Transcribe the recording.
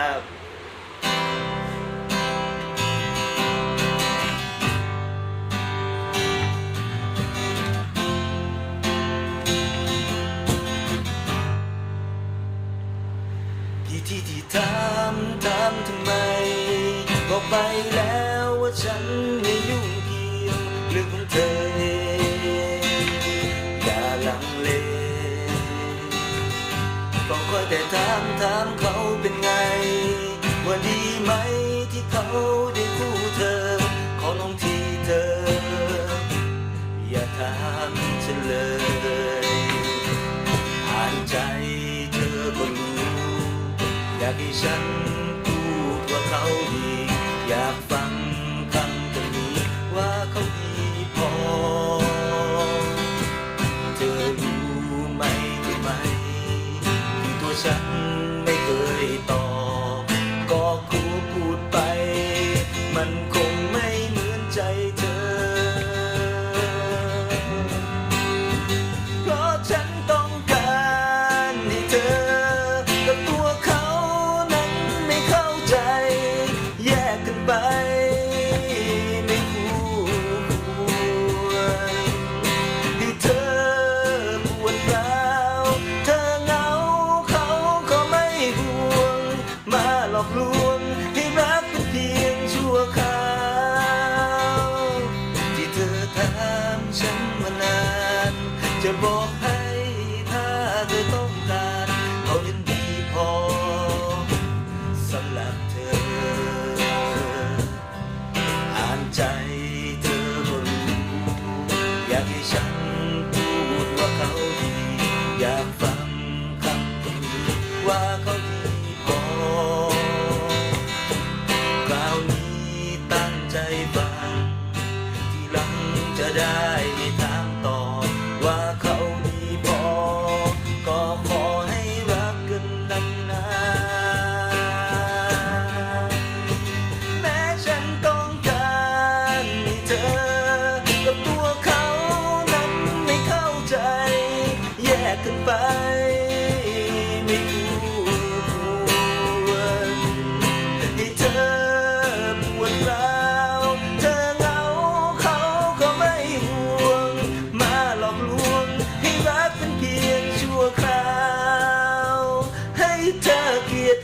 ได้ครับที่ที่ที่ถามถามทำไม บอกไปแล้วว่าฉันไม่ยุ่งเกี่ยวเรื่องของเธออย่าลังเลก็คอยแต่ถามถามเขาเป็นไง ไหมที่เขาได้คู่เธอ ขอลงที่เธอ อย่าถามฉันเลยอ่านใจเธอก็รู้อยากให้ฉันพูดว่าเขาดี อยากฟังคำตรงนี้ว่าเขาดีพอ เธอรู้ไหมรู้ไมที่ตัวฉัน จะบอกให้ถ้าเธอต้องการเขายินดีพอสำหรับเธอ อ่านใจเธอก็รู้อยากให้ฉันพูดว่าเขาดี อยากฟังคำตรงนี้ว่าเขาดีพอคราวนี้ตั้งใจฟังที่หลังจะได้ ไม่เธอปวดร้าวเธอเหงาเขาก็ไม่หวง มาหลอกลวงให้รักเป็นเพียงชั่วคราว ให้เธอเกลียด